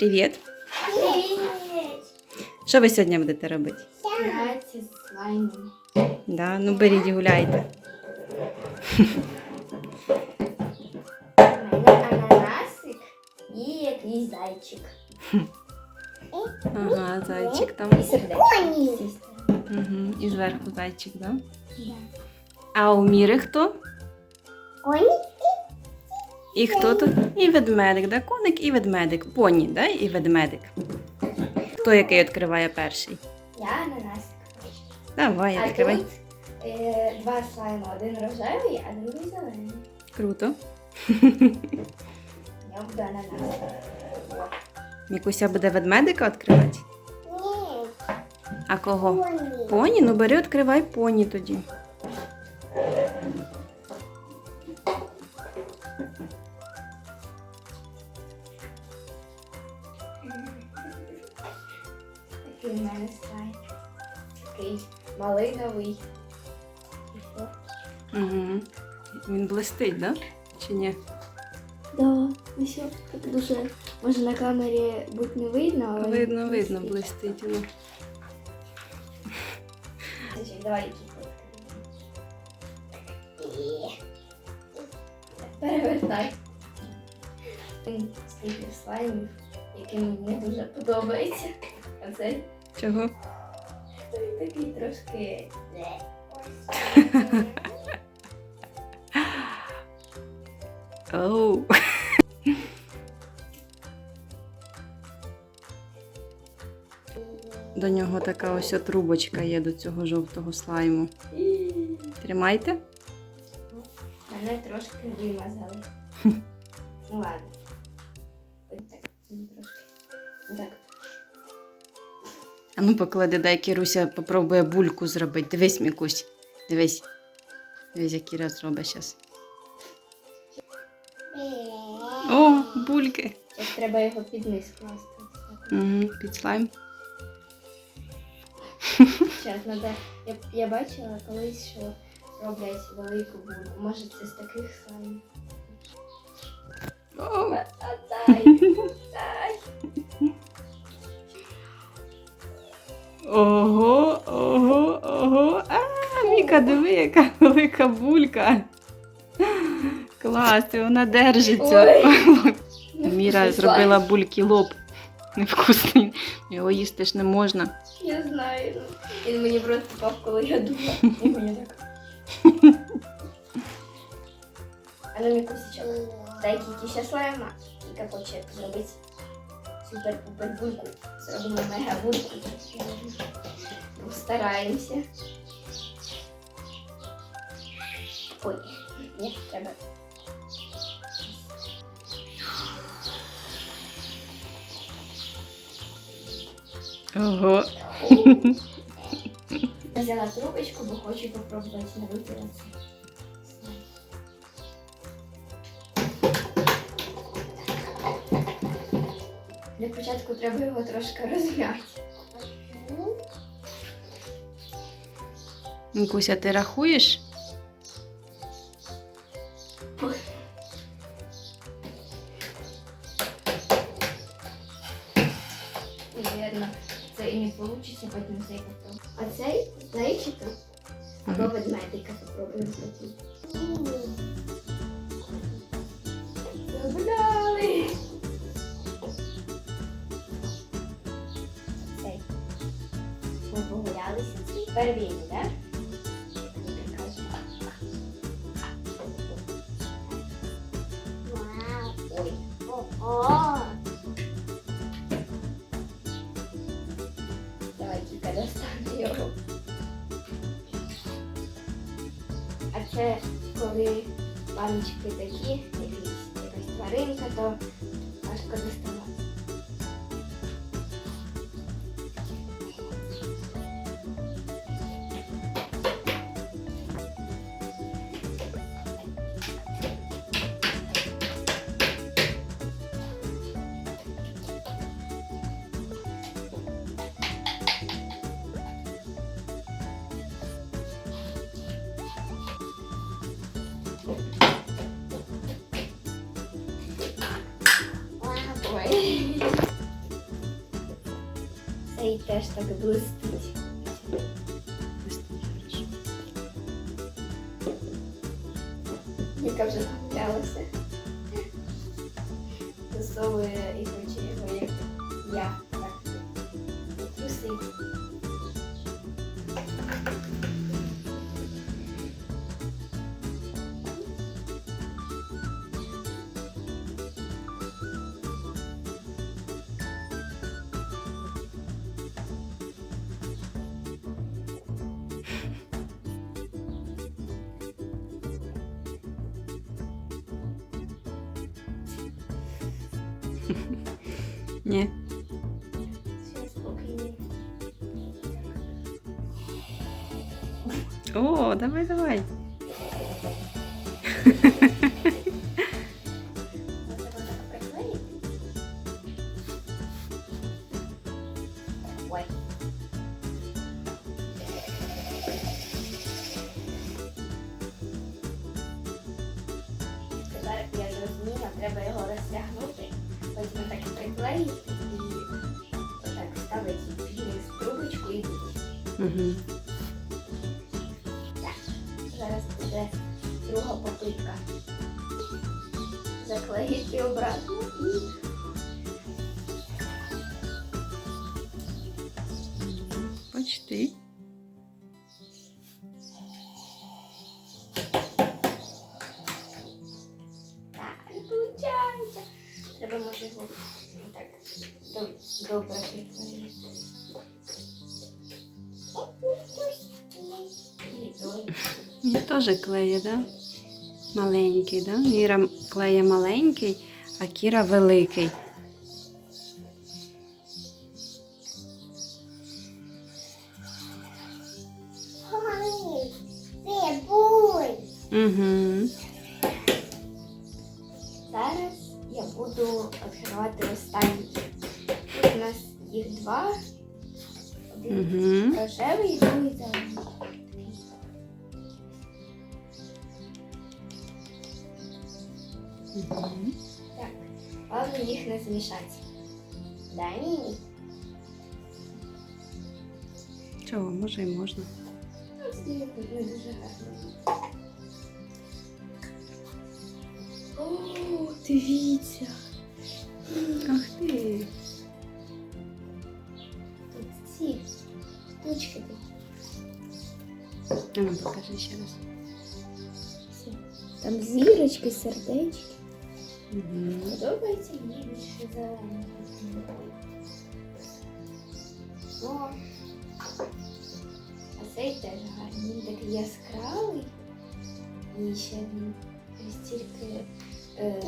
Привіт. Привіт! Що ви сьогодні будете робити? Грається з слаймом. Да, ну беріть, гуляйте. Ананасик і якийсь зайчик. Ага, зайчик там. І сердечко. Угу. І зверху зайчик, да? Да. А у Міри хто? Коні? І хто тут? І ведмедик, да? Коник і ведмедик. Поні, да? І ведмедик. Хто який відкриває перший? Я ананасик. Давай, А відкривай. тут е, два слайма. Один рожевий, а другий зелений. Круто. Я буду ананасик. Мікуся буде ведмедика відкривати? Ні. А кого? Поні? Ну бери, відкривай поні тоді. Малиновий. Угу. Він блистить, да? Чи ні? Да, ось так дуже. Може на камері бути не видно, але. Видно, видно, блистить. Ну. Давай які Перевертай. Скільки слаймів, які мені дуже подобається. А цей Чого? Він такий трошки. Оу. До нього така ось трубочка є до цього жовтого слайму. Тримайте. Мене трошки вимазали. Ну ладно. Ось так. Трошки. Так. А ну поклади, дай Кіруся попробує бульку зробити. Дивись, Мікусь. Дивись. Дивись, як Кіра зробить зараз. О, бульки. Ось треба його під низ класти. Угу, під слайм. Зараз надо. Я, я бачила колись, що роблять велику бульбу. Може це з таких слаймів. Оу. А, Ого, ого, ого. А, Міка, диви, яка велика булька. Клас, і вона держиться. Міра зробила бульки лоб. Невкусний. Його їсти ж не можна. Я знаю. Він мені просто впав, коли я думала. І мені так. А ну Мікусічок, дай Кікі ще слайма. Кіка хоче зробити супер-пупер бульку. Зробимо мега бульку. Постараємося. Ой, ні, треба. Ого. Я взяла трубочку, бо хочу попробувати на витирати. Для початку треба його трошки розм'яти. Мікуся, ти рахуєш? Навірно, це і не вийде, потім цей потім. А цей зайчика або ведмедика попробуємо потім. Ми погулялися. Тепер він, так? Ой. Давай. А це коли паночки такі, якісь якась тваринка, то важко доставати. Теж так блистить. Яка вже нагулялася. Засовує і хоче його як я. Так. Трусить. Ні. О, давай, давай. Так приклеїти і отак ставити вниз трубочку і тут. Угу. Зараз буде друга попитка. Заклеїти обратно і Почти. так, і виходить. Треба може його так добре. Він теж клеє, да? Маленький, да? Міра клеє маленький, а Кіра великий. Угу. Так, головне їх не змішати. Да, ні. Чого, може і можна. Ну, це не дуже гарно. О, дивіться. Ах ти. Тут ці штучки такі. А ну, покажи ще раз. Там зірочки, сердечки. Подобається мені більше зелений. О, а цей теж гарний. Він такий яскравий. І ще він стільки е,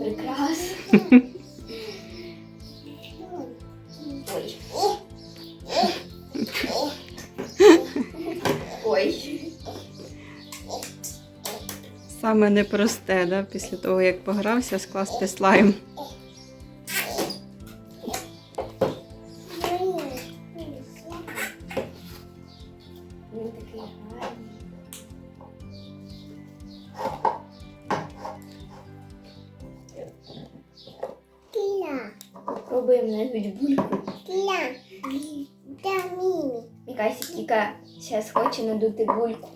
прикрас. Саме непросте, да? після того, як погрався, скласти слайм. Він такий гарний. Попробуємо навіть бульку. Якась Кіка зараз хоче надути бульку.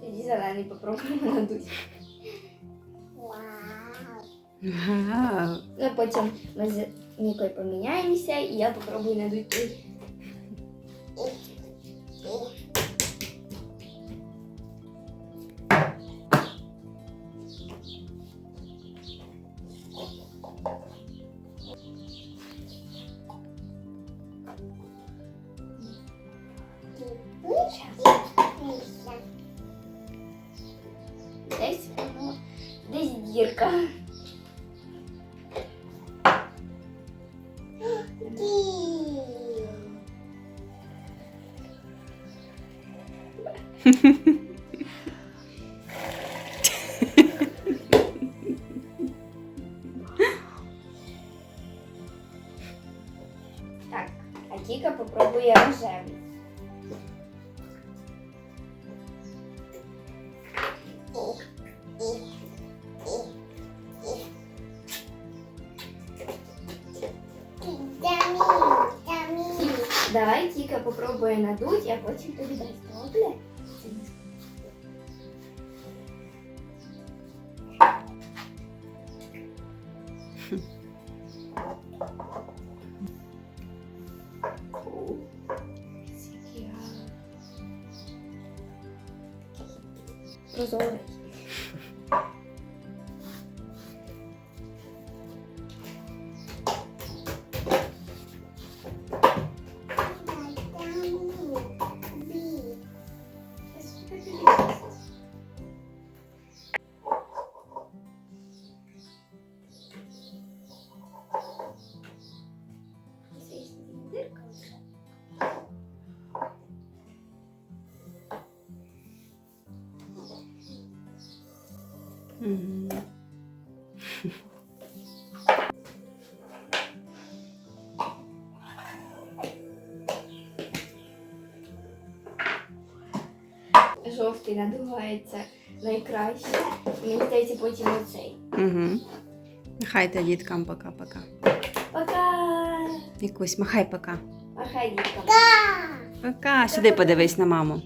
Тоді зелений попробуємо надути. Вау. Ну, а потім ми з Нікою поміняємося і я попробую надути той. Десь воно, десь дірка. Так, а А Кіка попробує рожевий. Давай тільки попробує надуть, а потім тобі дасть. Добре? Жовтий надувається найкраще. Мені здається, потім оцей. Угу. Махай та діткам пока-пока. Пока! Якусь, махай пока. Махай діткам. Пока. Сюди подивись на маму.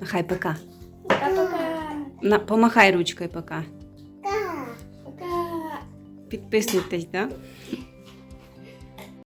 Махай пока. Пока-пока! На, помахай ручкою пока. Пока! Підписуйтесь, так? Да?